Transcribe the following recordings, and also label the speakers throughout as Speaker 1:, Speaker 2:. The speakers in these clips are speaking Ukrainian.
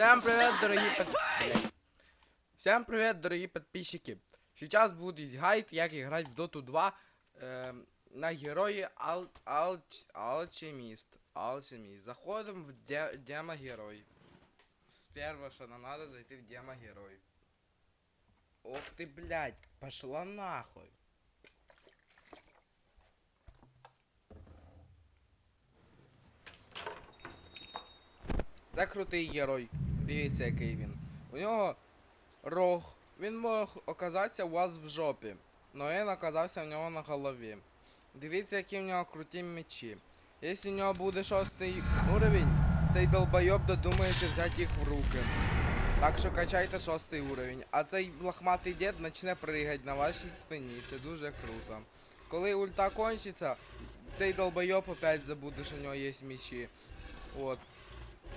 Speaker 1: Всем привет, дорогие под... Блядь. Всем привет, дорогие подписчики. Сейчас будет гайд, як играть в Доту 2 эм, на герої Ал... Алч... Алчеміст. Алчеміст. Заходим в де... демо-герой. Сперва, що нам надо зайти в демо-герой. Ох ты, блядь, пошла нахуй. Це крутий герой. Дивіться, який він. У нього рог. Він мог оказатися у вас в жопі. Но він оказався в нього на голові. Дивіться, які в нього круті мечі. Якщо у нього буде шостий уровень, цей долбойоб додумається взяти їх в руки. Так що качайте шостий уровень. А цей лохматий дід почне пригати на вашій спині. Це дуже круто. Коли ульта кончиться, цей долбойоб опять забуде, що в нього є мечі. От.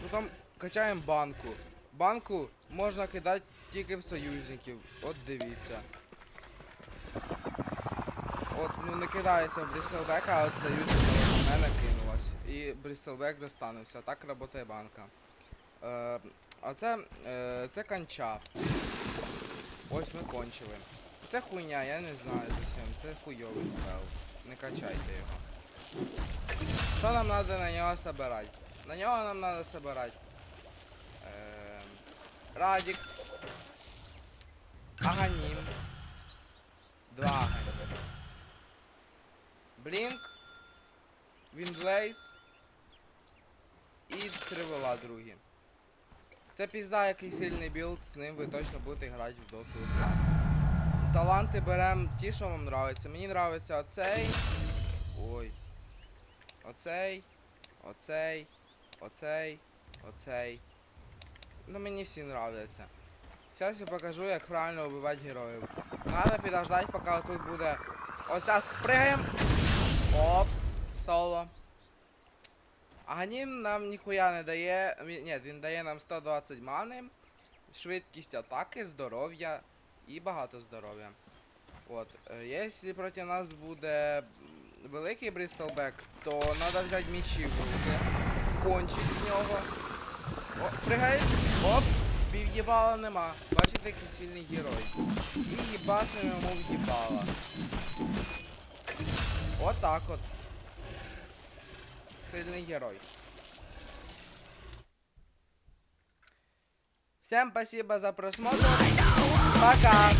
Speaker 1: Ну там качаємо банку. Банку можна кидати тільки в союзників. От дивіться. От, ну не кидається в Брістелбека, а от союзник в мене кинулась. І Брістелбек застанувся. Так працює банка. Е, а це, е, це конча. Ось ми кончили. Це хуйня, я не знаю зачем. Це хуйовий спел. Не качайте його. Що нам треба на нього собирати? На нього нам треба собирати. Радік. Аганім. Два аганім. Блінк. Вінблейз. І тривола другі. Це пізда, який сильний білд, з ним ви точно будете грати в доту. Таланти беремо ті, що вам нравиться. Мені нравиться оцей. Ой. Оцей. Оцей. Оцей. Оцей. Ну мені всі нравляться. Зараз я покажу, як правильно вбивати героїв. Надо підождати, поки тут буде. От зараз. Оп, соло. Аганім нам ніхуя не дає. Ні, він дає нам 120 мани, швидкість атаки, здоров'я і багато здоров'я. От. е, Якщо проти нас буде великий Брістолбек, то треба взяти мічі в руки, кончить в нього. О, пригай. Оп! Пів'їбала нема. Бачите, який сильний герой. І їбати йому в'їбала. їбала. Отак от. Сильний герой. Всем спасибо за просмотр. Пока.